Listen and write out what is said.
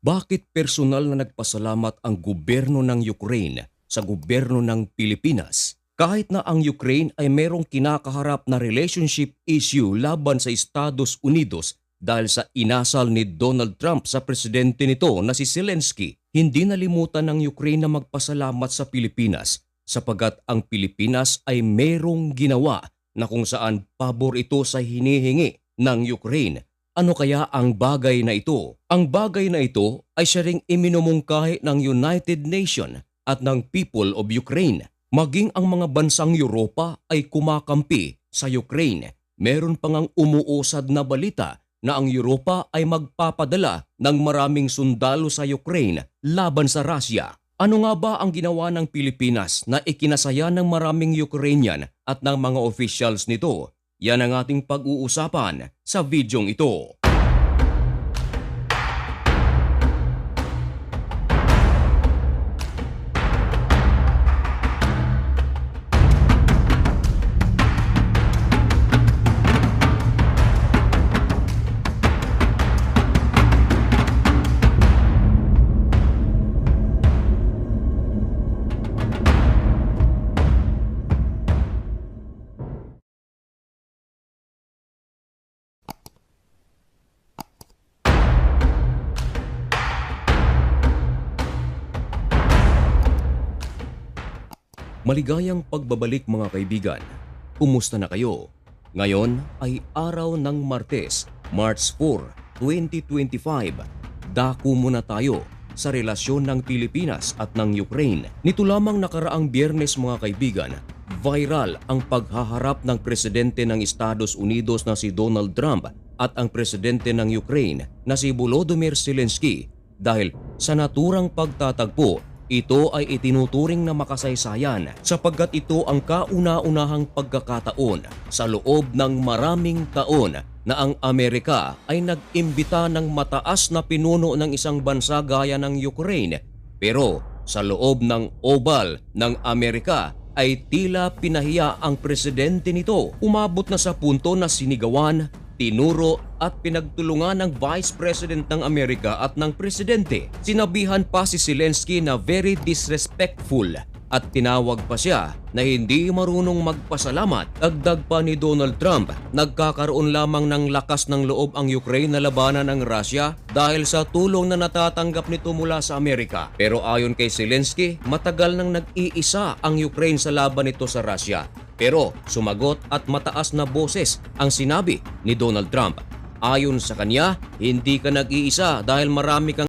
Bakit personal na nagpasalamat ang gobyerno ng Ukraine sa gobyerno ng Pilipinas? Kahit na ang Ukraine ay merong kinakaharap na relationship issue laban sa Estados Unidos dahil sa inasal ni Donald Trump sa presidente nito na si Zelensky, hindi nalimutan ng Ukraine na magpasalamat sa Pilipinas sapagat ang Pilipinas ay merong ginawa na kung saan pabor ito sa hinihingi ng Ukraine. Ano kaya ang bagay na ito? Ang bagay na ito ay siya ring iminumungkahi ng United Nations at ng people of Ukraine. Maging ang mga bansang Europa ay kumakampi sa Ukraine. Meron pang ang umuusad na balita na ang Europa ay magpapadala ng maraming sundalo sa Ukraine laban sa Russia. Ano nga ba ang ginawa ng Pilipinas na ikinasaya ng maraming Ukrainian at ng mga officials nito? Yan ang ating pag-uusapan sa videong ito. Maligayang pagbabalik mga kaibigan. Kumusta na kayo? Ngayon ay araw ng Martes, March 4, 2025. Dako muna tayo sa relasyon ng Pilipinas at ng Ukraine. Nito lamang nakaraang biyernes mga kaibigan, viral ang paghaharap ng presidente ng Estados Unidos na si Donald Trump at ang presidente ng Ukraine na si Volodymyr Zelensky dahil sa naturang pagtatagpo ito ay itinuturing na makasaysayan sapagkat ito ang kauna-unahang pagkakataon sa loob ng maraming taon na ang Amerika ay nag-imbita ng mataas na pinuno ng isang bansa gaya ng Ukraine. Pero sa loob ng Oval ng Amerika ay tila pinahiya ang presidente nito. Umabot na sa punto na sinigawan tinuro at pinagtulungan ng Vice President ng Amerika at ng Presidente. Sinabihan pa si Zelensky na very disrespectful at tinawag pa siya na hindi marunong magpasalamat. Dagdag pa ni Donald Trump, nagkakaroon lamang ng lakas ng loob ang Ukraine na labanan ng Russia dahil sa tulong na natatanggap nito mula sa Amerika. Pero ayon kay Zelensky, matagal nang nag-iisa ang Ukraine sa laban nito sa Russia. Pero sumagot at mataas na boses ang sinabi ni Donald Trump. Ayon sa kanya, hindi ka nag-iisa dahil marami kang